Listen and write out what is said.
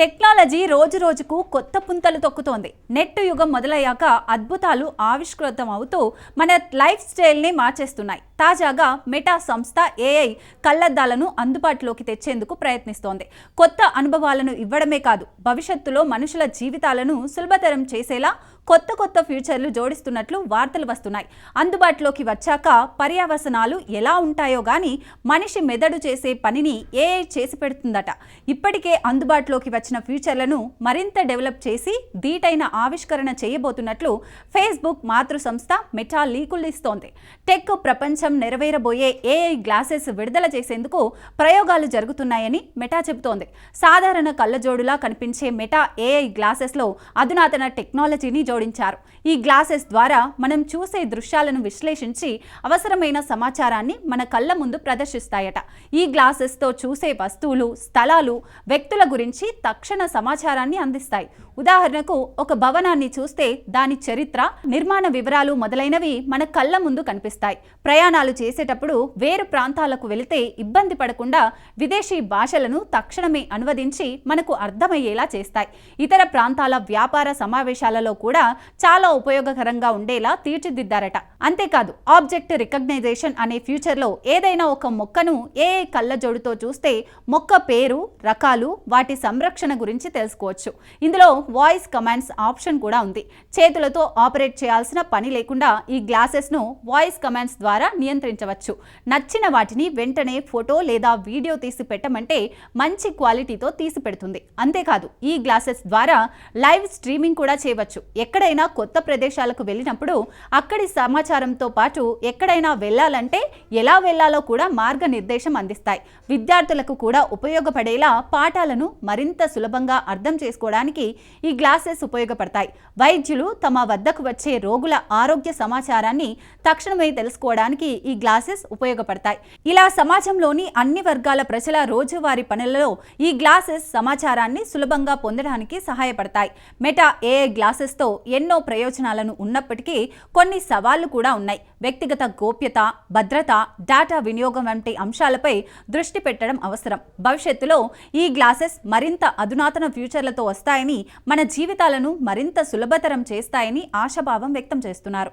Technology రోజు రోజుకు కొత్త పుంతలు తొక్కుతోంది. నెట్ యుగం మొదలయ్యాక అద్భుతాలు ఆవిష్కృతం అవుతూ మన లైఫ్ స్టైల్ని మార్చేస్తున్నాయి. తాజాగా మెటా సంస్థ ఏఐ కళ్ళద్దాలను అందుబాటులోకి తెచ్చేందుకు ప్రయత్నిస్తోంది. కొత్త అనుభవాలను ఇవ్వడమే కాదు భవిష్యత్తులో మనుషుల జీవితాలను సులభతరం చేసేలా కొత్త కొత్త ఫ్యూచర్లు జోడిస్తున్నట్లు వార్తలు వస్తున్నాయి. అందుబాటులోకి వచ్చాక పర్యావసనాలు ఎలా ఉంటాయో గాని మనిషి మెదడు చేసే పనిని ఏఐ చేసి పెడుతుందట. ఇప్పటికే అందుబాటులోకి వచ్చిన ఫ్యూచర్లను మరింత డెవలప్ చేసి ధీటైన ఆవిష్కరణ చేయబోతున్నట్లు ఫేస్బుక్ మాతృ సంస్థ మెటా లీకులు ఇస్తోంది. టెక్ ప్రపంచం నెరవేరబోయే ఏఐ గ్లాసెస్ విడుదల చేసేందుకు ప్రయోగాలు జరుగుతున్నాయని మెటా చెబుతోంది. సాధారణ కళ్ళజోడులా కనిపించే మెటా ఏఐ గ్లాసెస్లో అధునాతన టెక్నాలజీని జోడించారు. ఈ గ్లాసెస్ ద్వారా మనం చూసే దృశ్యాలను విశ్లేషించి అవసరమైన సమాచారాన్ని మన కళ్ళ ముందు ప్రదర్శిస్తాయట. ఈ గ్లాసెస్తో చూసే వస్తువులు స్థలాలు వ్యక్తుల గురించి తక్షణ సమాచారాన్ని అందిస్తాయి. ఉదాహరణకు ఒక భవనాన్ని చూస్తే దాని చరిత్ర నిర్మాణ వివరాలు మొదలైనవి మన కళ్ళ ముందు కనిపిస్తాయి. ప్రయాణ ప్రయాణాలు చేసేటప్పుడు వేరు ప్రాంతాలకు వెళితే ఇబ్బంది పడకుండా విదేశీ భాషలను తక్షణమే అనువదించి మనకు అర్థమయ్యేలా చేస్తాయి. ఇతర ప్రాంతాల వ్యాపార సమావేశాలలో కూడా చాలా ఉపయోగకరంగా ఉండేలా తీర్చిదిద్దారట. అంతేకాదు ఆబ్జెక్ట్ రికగ్నైజేషన్ అనే ఫ్యూచర్లో ఏదైనా ఒక మొక్కను ఏ కళ్ళజోడుతో చూస్తే మొక్క పేరు రకాలు వాటి సంరక్షణ గురించి తెలుసుకోవచ్చు. ఇందులో వాయిస్ కమాండ్స్ ఆప్షన్ కూడా ఉంది. చేతులతో ఆపరేట్ చేయాల్సిన పని లేకుండా ఈ గ్లాసెస్ను వాయిస్ కమాండ్స్ ద్వారా నియంత్రించవచ్చు. నచ్చిన వాటిని వెంటనే ఫోటో లేదా వీడియో తీసి పెట్టమంటే మంచి క్వాలిటీతో తీసి పెడుతుంది. అంతేకాదు ఈ గ్లాసెస్ ద్వారా లైవ్ స్ట్రీమింగ్ కూడా చేయవచ్చు. ఎక్కడైనా కొత్త ప్రదేశాలకు వెళ్ళినప్పుడు అక్కడి సమాచారంతో పాటు ఎక్కడైనా వెళ్ళాలంటే ఎలా వెళ్ళాలో కూడా మార్గనిర్దేశం అందిస్తాయి. విద్యార్థులకు కూడా ఉపయోగపడేలా పాఠాలను మరింత సులభంగా అర్థం చేసుకోవడానికి ఈ గ్లాసెస్ ఉపయోగపడతాయి. వైద్యులు తమ వద్దకు వచ్చే రోగుల ఆరోగ్య సమాచారాన్ని తక్షణమే తెలుసుకోవడానికి ఈ గ్లాసెస్ ఉపయోగపడతాయి. ఇలా సమాజంలోని అన్ని వర్గాల ప్రజల రోజువారీ పనులలో ఈ గ్లాసెస్ సమాచారాన్ని సులభంగా పొందడానికి సహాయపడతాయి. మెటా ఏఐ గ్లాసెస్తో ఎన్నో ప్రయోజనాలను ఉన్నప్పటికీ కొన్ని సవాళ్ళు కూడా ఉన్నాయి. వ్యక్తిగత గోప్యత భద్రత డేటా వినియోగం వంటి అంశాలపై దృష్టి పెట్టడం అవసరం. భవిష్యత్తులో ఈ గ్లాసెస్ మరింత అధునాతన ఫ్యూచర్లతో వస్తాయని మన జీవితాలను మరింత సులభతరం చేస్తాయని ఆశాభావం వ్యక్తం చేస్తున్నారు.